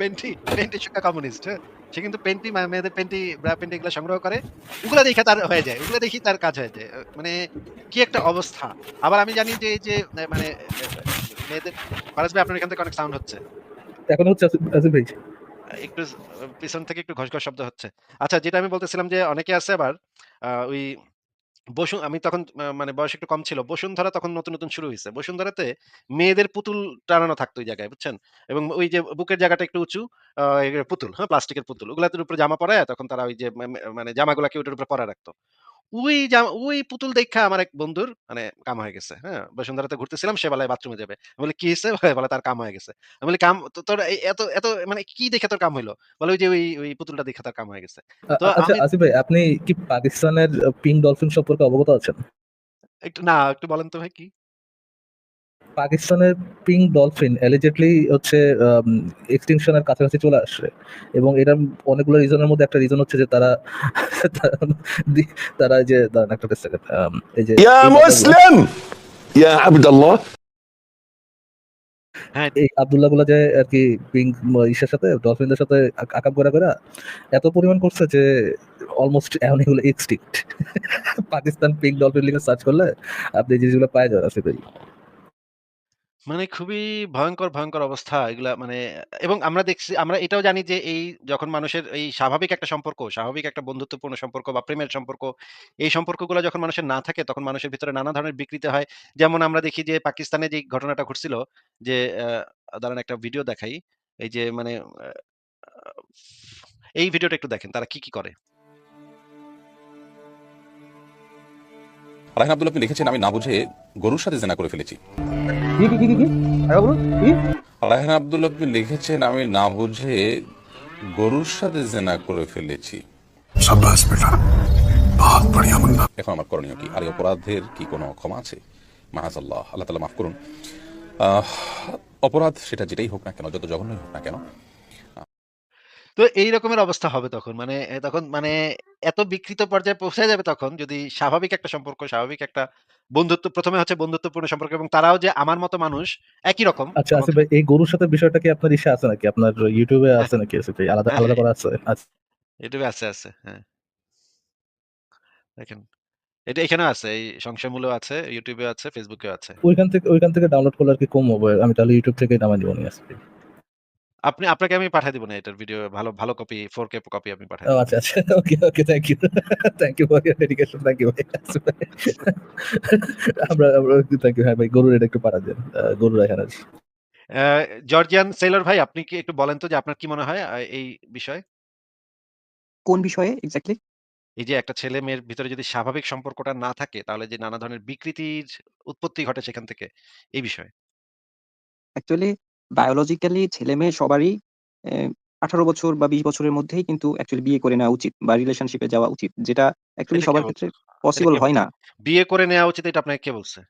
পেন্টি, পেন্টি শুকা কমিউনিস্ট, হ্যাঁ? সে কিন্তু পেন্টি মেয়েদের পেন্টি, ব্রা পেন্টি এগুলা সংগ্রহ করে। ওগুলা দেখে তার হয়ে যায়। ওগুলা দেখি তার কাজ হয়ে যায়। মানে কি একটা অবস্থা। আবার আমি জানি যে এই যে মানে মেয়েদের ফারাজ ভাই আপনার এখান থেকে অনেক সাউন্ড হচ্ছে। এখন হচ্ছে আসিফ ভাই। একটু পিছন থেকে একটু ঘস, ঘস শব্দ হচ্ছে। আচ্ছা যেটা আমি বলতেছিলাম যে অনেকে আছে আবার ওই বসু আমি তখন মানে বয়স একটু কম ছিল। বসুন্ধরা তখন নতুন, নতুন শুরু হইছে। বসুন্ধরাতে মেয়েদের পুতুল টানানো থাকতো ওই জায়গায়, বুঝছেন? এবং ওই যে বুকের জায়গাটা একটু উঁচু পুতুল, হ্যাঁ? প্লাস্টিকের পুতুল। ওগুলার উপরে জামা পরায়া তখন তারা ওই যে মানে জামাগুলাকে ওটার উপরে পরায় রাখতো। ওই ওই পুতুল দেখা আমার এক বন্ধুর মানে কাম হয়ে গেছে। হ্যাঁ? বসুন্ধরাতে ঘুরতেছিলাম সে বেলায় বাথরুমে যাবে। আমি বলি, "কি হয়েছে বলে, "তার কাম হয়ে গেছে।" আমি বলি, "কাম তোর এত এত মানে কি দেখে তোর কাম হইল?" বলে, "ওই যে ওই ওই পুতুলটা দেখে তার কাম হয়ে গেছে।" তো আচ্ছা আসিফ ভাই আপনি কি পাকিস্তানের পিঙ্ক ডলফিন সম্পর্কে অবগত আছেন? একটু না একটু বলেন তো ভাই কি? পাকিস্তানের পিঙ্ক ডলফিন এলিজেটলি হচ্ছে um, এক্সটিংশনের কাছাকাছি চলে আসছে। এবং এটা অনেকগুলো রিজনের মধ্যে একটা রিজন হচ্ছে যে তারা তারা যে একটা um, এই যে ইয়া মুসলিম! ইয়া আব্দুল্লাহ! হ্যাঁ। এই আবদুল্লাহগুলা যে আর কি পিঙ্ক ইসের সাথে ডলফিনদের সাথে আকাম করা করা এত পরিমাণ করছে যে অলমোস্ট এখন এগুলো এক্সটিক্ট পাকিস্তান পিঙ্ক ডলফিন লিখে সার্চ করলে আপনি জিনিসগুলো পাওয়া যাবে আশা মানে খুবই ভয়ংকর, ভয়ংকর অবস্থা এগুলা মানে এবং আমরা দেখছি আমরা এটাও জানি যে এই যখন মানুষের এই স্বাভাবিক একটা সম্পর্ক, স্বাভাবিক একটা বন্ধুত্বপূর্ণ সম্পর্ক বা প্রেমের সম্পর্ক, এই সম্পর্কগুলা যখন মানুষের না থাকে তখন মানুষের ভিতরে নানা ধরনের বিকৃতি হয়। যেমন আমরা দেখি যে পাকিস্তানে যেই ঘটনাটা ঘটছিল যে দাঁড়ান একটা ভিডিও দেখাই। এই যে মানে এই ভিডিওটা একটু দেখেন তারা কি, কি করে? রাহেন আব্দুল আপনি লিখেছেন আমি না বুঝে গরুর সাথে জেনা করে ফেলেছি। রাহেন আব্দুল আপনি লিখেছেন আমি না বুঝে গরুর সাথে জেনা করে ফেলেছি। এখন আমার করণীয় কি? আর এই অপরাধের কি কোনো ক্ষমা আছে? মাহাজাল্লাহ আল্লাহ তালা মাফ করুন। অপরাধ সেটা যেটাই হোক না কেন যত জঘন্যই হোক না কেন তো এই রকমের অবস্থা হবে তখন। মানে এ তখন মানে এত বিকৃত পর্যায়ে পৌঁছে যাবে তখন যদি স্বাভাবিক একটা সম্পর্ক, স্বাভাবিক একটা বন্ধুত্ব ১ম এ হচ্ছে বন্ধুত্বপূর্ণ সম্পর্ক এবং তারাও যে আমার মতো মানুষ একই রকম। আচ্ছা আসিফ ভাই এই গরুর সাথে বিষয়টা কি আপনার ইসে আছে নাকি? আপনার YouTube এ আছে নাকি আসিফ ভাই? আলাদা হ্যাঁ, আলাদা হ্যাঁ। করা আছে? আচ্ছা। এ আছে, আছে। হ্যাঁ। দেখেন। এটা এখানেও আছে। এই সংশয়মূলেও আছে, এও আছে, এও আছে। ওইখান থেকে ওইখান থেকে ডাউনলোড করলে আর কি কম হবে। আমি তাহলে YouTube থেকেই নামায় নিবো নি আসিফ ভাই। আপনি আপনাকে আমি পাঠায় দিব না এটার ভিডিও ভালো, ভালো কপি 4K কপি আমি পাঠায় ও দিব। আচ্ছা, আচ্ছা। Okay, okay. Thank you. Thank you for your dedication. Thank you ভাই। আমরা আমরা থ্যাংক ইউ হ্যাঁ ভাই গরুর এটা একটু পাঠা দেন। গরুর এখানে আছে। জর্জিয়ান সেলর ভাই আপনি কি একটু বলেন তো যে আপনার কি মনে হয় এই বিষয়ে? কোন বিষয়ে এক্সাক্টলি? এই যে একটা ছেলে মেয়ের ভিতরে যদি স্বাভাবিক সম্পর্কটা না থাকে তাহলে যে নানা ধরনের বিকৃতির উৎপত্তি ঘটে সেখান থেকে এই বিষয়ে। অ্যাকচুয়ালি বায়োলজিক্যালি ছেলে-মেয়ে সবারই ১৮ বছর বা ২০ বছরের মধ্যেই কিন্তু অ্যাকচুয়ালি বিয়ে করে নেওয়া উচিত বা রিলেশনশিপ এ যাওয়া উচিত। যেটা অ্যাকচুয়ালি এটা কে সবার বলছে? ক্ষেত্রে এটা পসিবল কে হয় বলছে? না। বিয়ে করে নেওয়া উচিত এটা আপনাকে কে বলছে?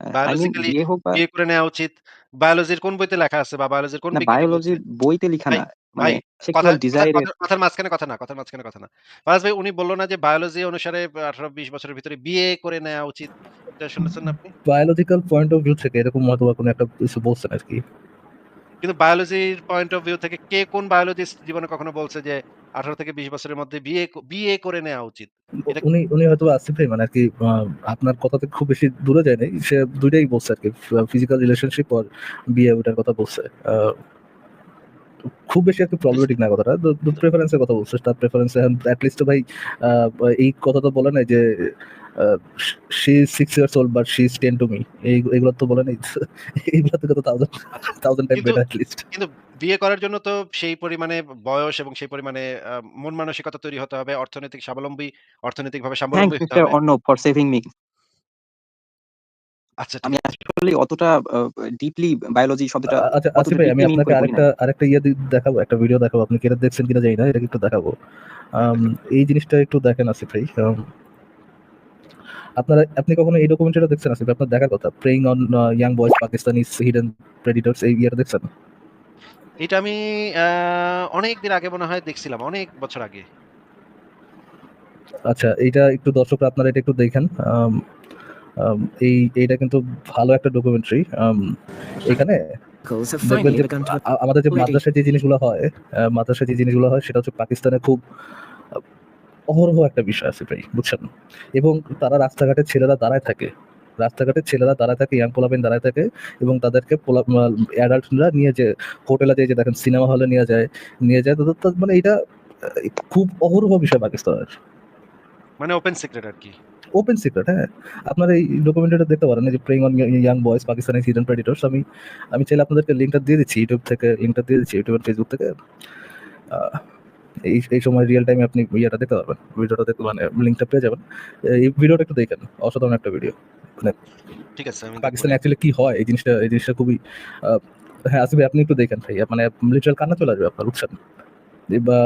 আ আই মিন বায়োলজিক্যালি বিয়ে হোক বা বিয়ে করে নেওয়া উচিত। বায়োলজির কোন বইতে লেখা আছে বা বায়োলজির কোন না বিজ্ঞানী বলছে? বায়োলজির বইতে লিখা ভাই, না। মানে ভাই কথা সেক্সুয়াল কথা ডিজায়ার এর কথা কথার মাঝখানে কথা না, কথার মাঝখানে কথা না। ফারাজ ভাই উনি বলল না যে বায়োলজি অনুসারে ১৮-২০ বছরের ভিতরে বিয়ে করে নেওয়া উচিত। এটা শুনেছেন আপনি? বায়োলজিক্যাল পয়েন্ট অফ ভিউ থেকে এরকম হয়তোবা কোনো একটা কিছু বলছেন আরকি। কিন্তু বায়োলজির পয়েন্ট অফ ভিউ থেকে কে কোন বায়োলজিস্ট জীবনে কখনো বলছে যে ১৮ থেকে ২০ বছরের মধ্যে বিয়ে বিয়ে করে নেওয়া উচিত? উনি উনি হয়তোবা আসিফ মানে আরকি আ আপনার কথা থেকে খুব বেশি দূরে যায় নাই। সে ২ টাই বলছে আরকি। ফ ফিজিক্যাল রিলেশনশিপ আর বিয়ে ওটার কথা বলছে। খুব বেশি আরকি প্রবলেমেটিক না কথাটা। তো তো প্রেফারেন্স এর কথা বলছে। তার প্রেফারেন্স এখন এট লিস্ট ভাই এই কথা তো বলে নাই যে she is 6 years old but she is 10 to me. এই তো বলে নাই। এগুলো থেকে তো 1000 1000 টাইম বেটার লিস্ট। কিন্তু বিয়ে করার জন্য তো সেই পরিমাণে বয়স এবং সেই পরিমাণে মন মানসিকতা তৈরি হতে হবে। অর্থনৈতিক স্বাবলম্বী অর্থনৈতিকভাবে স্বাবলম্বী হতে হবে। Arnab for saving me. আচ্ছা আমি আসলে অতটা ডিপলি বায়োলজি আ শব্দটা আচ্ছা ভাই আমি আপনাকে আরেকটা আরেকটা ইয়ে দেখাবো, একটা ভিডিও দেখাবো। আপনি কি এটা দেখছেন কিনা জানি না। এটা একটু দেখাবো। এই জিনিসটা একটু দেখেন আসিফ ভাই। আপনারা আপনি কখনো এই ডকুমেন্টারিটা দেখছেন ভাই? আপনার দেখার কথা। প্রেইং অন ইয়াং বয়স পাকিস্তানিস হিডেন প্রেডিটরস এই ইয়েটা দেখছেন? এটা আমি আ অনেকদিন আগে মনে হয় দেখছিলাম। অনেক বছর আগে। আচ্ছা এইটা একটু দর্শকরা আপনারা এটা একটু দেখেন। এই এইটা কিন্তু ভালো একটা ডকুমেন্টারি। এখানে দেখবেন যে আমাদের যে. মাদ্রাসায় যে জিনিসগুলো হয়, মাদ্রাসায় যে জিনিসগুলো হয় সেটা হচ্ছে পাকিস্তানে খুব অহরহ একটা বিষয় আছে ভাই, বুঝছেন? এবং তারা রাস্তাঘাটে ছেলেরা দাঁড়ায় থাকে। রাস্তাঘাটে ছেলেরা দাঁড়ায় থাকে, ইয়াং পোলাপাইন দাঁড়ায় থাকে এবং তাদেরকে পোলা অ্যাডাল্টরা নিয়ে যে হোটেলে যেয়ে যে দেখেন সিনেমা হলে নিয়ে যায়, নিয়ে যায় তো তো মানে এটা খুব অহরহ বিষয় পাকিস্তানের। মানে ওপেন সিক্রেট আর কি ওপেন সিক্রেট হ্যাঁ। আপনারা এই ডকুমেন্টারিটা দেখতে পারেন। যে প্রেইং অন ইয়া বয়স পাকিস্তানিস হিডেন প্রেডিটরস আমি আমি চাইলে আপনাদেরকে লিঙ্কটা দিয়ে দিচ্ছি ইউটিউব থেকে লিঙ্কটা দিয়ে দিচ্ছি ইউটিউব আর Facebook থেকে। এই এই সময় রিয়েল টাইমে আপনি ইয়েটা দেখতে পারবেন। ভিডিওটা দেখতে মানে লিঙ্কটা পেয়ে যাবেন। এই ভিডিওটা একটু দেখেন অসাধারণ একটা ভিডিও ঠিক আছে আমি পাকিস্তানে অ্যাকচুয়ালি কি হয় এই জিনিসটা এই জিনিসটা খুবই হ্যাঁ আসবে আপনি একটু দেখেন ভাই। মানে লিটারাল কান্না চলে আসবে আপনার এই বা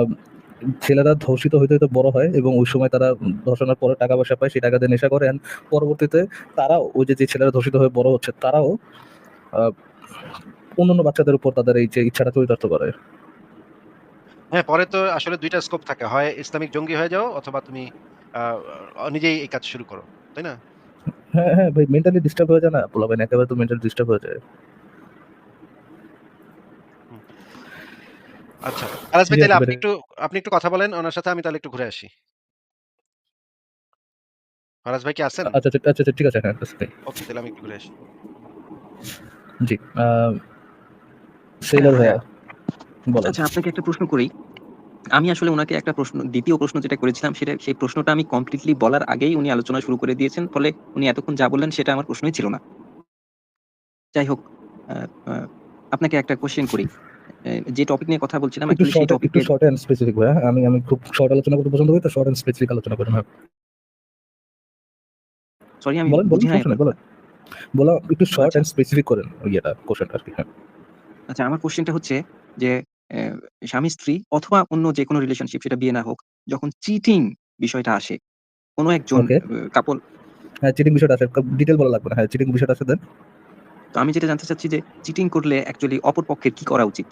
ছেলেরা ধর্ষিত হইতে হইতে বড় হয় এবং ওই সময় তারা ধর্ষণের পরে টাকা পয়সা পায় সেই টাকা দিয়ে নেশা করে। And পরবর্তীতে তারাও ওই যে যে ছেলেরা ধর্ষিত হয়ে বড় হচ্ছে তারাও আহ, অন্যান্য বাচ্চাদের উপর তাদের এই যে ইচ্ছাটা চরিতার্থ করে। হ্যাঁ পরে তো আসলে দুইটা স্কোপ থাকে। হয় ইসলামিক জঙ্গি হয়ে যাও অথবা তুমি নিজেই এই কাজ শুরু করো তাই না? হ্যাঁ হ্যাঁ ভাই মেন্টালি ডিস্টার্ব হয়ে যায় না? বলাবেন একেবারে তো মেন্টালি ডিস্টার্ব হয়ে যায়। আচ্ছা আরাজ ভাই তাহলে আপনি একটু আপনি একটু কথা বলেন ওনার সাথে আমি তাহলে একটু ঘুরে আসি। আরাজ ভাই কি আছেন? আচ্ছা আচ্ছা আচ্ছা আচ্ছা, ঠিক আছে হ্যাঁ আচ্ছা, ওকে তাহলে আমি একটু ঘুরে আসি। জি সেলার ভাইয়া। বলেন। আচ্ছা আপনাকে একটা প্রশ্ন করি। আমি আসলে ওনাকে একটা প্রশ্ন দ্বিতীয় প্রশ্ন যেটা করেছিলাম সেটা সেই প্রশ্নটা আমি কমপ্লিটলি বলার আগেই উনি আলোচনা শুরু করে দিয়েছেন ফলে উনি এতক্ষণ যা বললেন সেটা আমার প্রশ্নই ছিল না। যাই হোক আপনাকে একটা কোশ্চেন করি। যে টপিক নিয়ে কথা বলছিলাম একটু সেই একটু শর্ট এন্ড স্পেসিফিক ভাইয়া। আমি আমি খুব শর্ট আলোচনা করতে পছন্দ করি তো শর্ট এন্ড স্পেসিফিক আলোচনা করি হ্যাঁ সরি আমি বলেন বুঝি সমস্যা বলেন। বলো একটু শর্ট এন্ড স্পেসিফিক করেন ওই ইয়েটা কোশ্চেনটা আর কি হ্যাঁ। আচ্ছা আমার কোশ্চেনটা হচ্ছে যে স্বামী স্ত্রী অথবা অন্য যে কোনো রিলেশনশিপ সেটা বিয়ে না হোক যখন চিটিং বিষয়টা আসে কোনো একজন. কাপল হ্যাঁ চিটিং বিষয়টা আছে ডিটেল বলা লাগবে না। হ্যাঁ চিটিং বিষয়টা আছে দেন। তো আমি যেটা জানতে চাচ্ছি যে চিটিং করলে অ্যাকচুয়ালি অপর পক্ষের কি করা উচিত?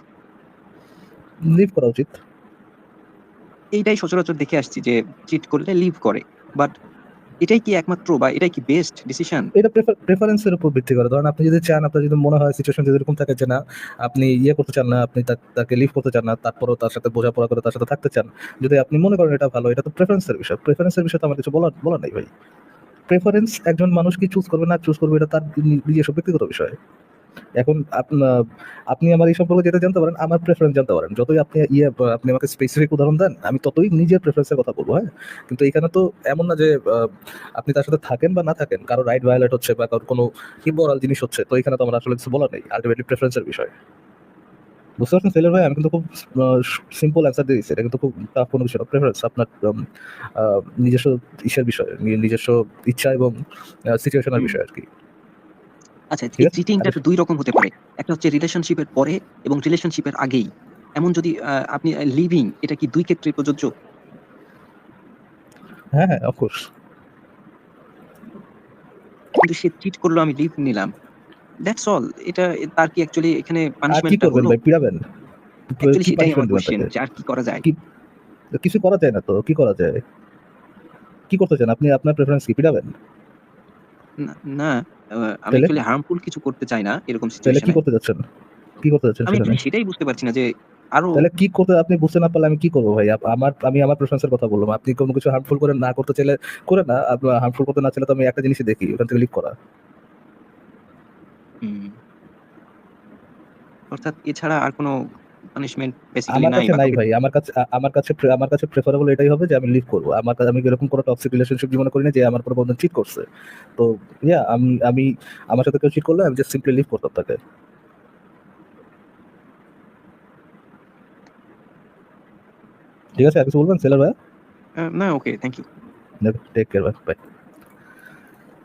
লিভ করা উচিত। এইটাই সচরাচর দেখে আসছি যে চিট করলে লিভ করে বাট এটাই কি একমাত্র বা এটাই কি বেস্ট ডিসিশন এটা প্রেফারেন্সের উপর ভিত্তি করে। ধরেন আপনি যদি চান, আপনার যদি মনে হয় সিচুয়েশন যদি এরকম থাকে যে না, আপনি ইয়ে করতে চান না, আপনি তাকে লিভ করতে চান না, তারপরও তার সাথে বোঝাপড়া করে তার সাথে থাকতে চান, যদি আপনি মনে করেন এটা ভালো, এটা তো প্রেফারেন্সের বিষয়। প্রেফারেন্সের বিষয়ে তো আমার কিছু বলার বলার নাই ভাই। প্রেফারেন্স একজন মানুষ কি চুজ করবে না চুজ করবে, এটা তার নিজস্ব ব্যক্তিগত বিষয়। এখন আপনি আমার এই সম্পর্কে যেটা জানতে পারেন আমার প্রেফারেন্স জানতে পারেন। যতই আপনি ইয়ে আপনি আমাকে স্পেসিফিক উদাহরণ দেন আমি ততই নিজের প্রেফারেন্সের কথা বলব হ্যাঁ? কিন্তু এখানে তো এমন না যে আপনি তার সাথে থাকেন বা না থাকেন কারও রাইট ভায়োলেট হচ্ছে বা কারোর কোনো ইমোরাল জিনিস হচ্ছে তো এখানে তো আমার আসলে কিছু বলার নেই আলটিমেটলি প্রেফারেন্সের বিষয়। বুঝতে পারছেন সেলের ভাই? আমি কিন্তু খুব সিম্পল অ্যান্সার দিয়েছি এটা কিন্তু খুব টাফ কোনো বিষয় প্রেফারেন্স আপনার নিজস্ব ইচ্ছার বিষয় নিজস্ব ইচ্ছা এবং সিচুয়েশনের। বিষয় আর কি। আচ্ছা এই চিটিংটা দুই রকম হতে পারে। একটা হচ্ছে রিলেশনশিপের পরে এবং রিলেশনশিপের আগেই। এমন যদি আপনি লিভিং এটা কি দুই ক্ষেত্রে প্রযোজ্য? হ্যাঁ হ্যাঁ অফকোর্স কিন্তু সে চিট করল আমি লিভ নিলাম। দ্যাটস অল এটা তার কি অ্যাকচুয়ালি এখানে কি করবেন ভাই? পিড়াবেন অ্যাকচুয়ালি সেটাই আমার কোশ্চেন যে আর কি করা যায়? কিছু করা যায় না তো? কি করা যায়? কি করতে চান? আপনি আপনার প্রেফারেন্স কি? পিড়াবেন না- আমি? অ্যাকচুয়ালি হার্মফুল কিছু করতে চাই না এরকম তাহলে কি করতে যাচ্ছেন? কি করতে যাচ্ছেন আমি সেটাই বুঝতে পারছি না যে আরও তাহলে কি করতে আপনি বুঝতে না পারলে আমি কি করব ভাই? আমার আমি আমার প্রেফারেন্সের কথা বললাম। আপনি কোনো কিছু হার্মফুল করে না করতে চাইলে করে না আপনার হার্মফুল করতে না চাইলে তো আমি একটা জিনিসই দেখি ওখান থেকে লিভ করা। অর্থাৎ এছাড়া আর কোনো পানিশমেন্ট বেসিক্যালি আমার নাই কাছে নাই ভাই আমার কাছে আমার কাছে আমার কাছে প্রেফারেবল এটাই হবে যে আমি লিভ করব। আমার কাছে আমি এরকম কোনো টক্সিক রিলেশনশিপ জীবনে করি না যে আমার কোনো বন্ধু চিট করছে? তো ইয়া আমি আমি আমার সাথে কেউ চিট করলে আমি জাস্ট সিম্পলি লিভ করতাম তাকে। ঠিক আছে আর কিছু বলবেন সেলার ভাই? না okay thank you take care bye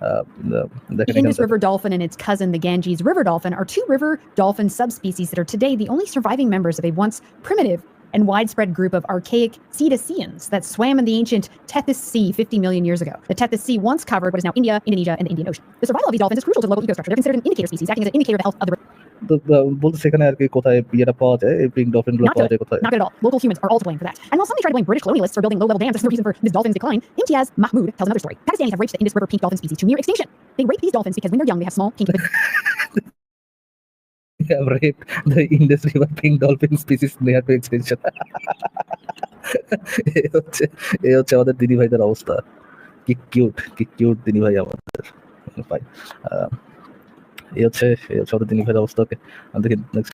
Uh, the, the, the Indus River dolphin and its cousin, the Ganges river dolphin, are two river dolphin subspecies that are today the only surviving members of a once primitive and widespread group of archaic cetaceans that swam in the ancient Tethys Sea 50 million years ago. The Tethys Sea once covered what is now India, Indonesia, and the Indian Ocean. The survival of these dolphins is crucial to local ecostructure. They're considered an indicator species, acting as an indicator of the health of the river. তো আহ, বলতে সেখানে আর কি কোথায় ইয়েটা পাওয়া যায় এই পিঙ্ক ডলফিন গুলো Not পাওয়া good. যায় কোথায় Not good at all. Local humans are all to blame for that. And while some may try to blame British colonialists for building low-level dams as the reason for this dolphin's decline, Imtiaz Mahmood tells another story. Pakistanis have raped the Indus River pink dolphin species to near extinction. They rape these dolphins because when they're young, they have small pink have raped the Indus River pink dolphin species near to extinction. এই হচ্ছে এই হচ্ছে আমাদের দিদি ভাইদের অবস্থা কি কিউট কি কিউট দিদি ভাই আমাদের ভাই আহ, এই হচ্ছে এই হচ্ছে ভাইয়ের অবস্থা ওকে। দেখি নেক্সট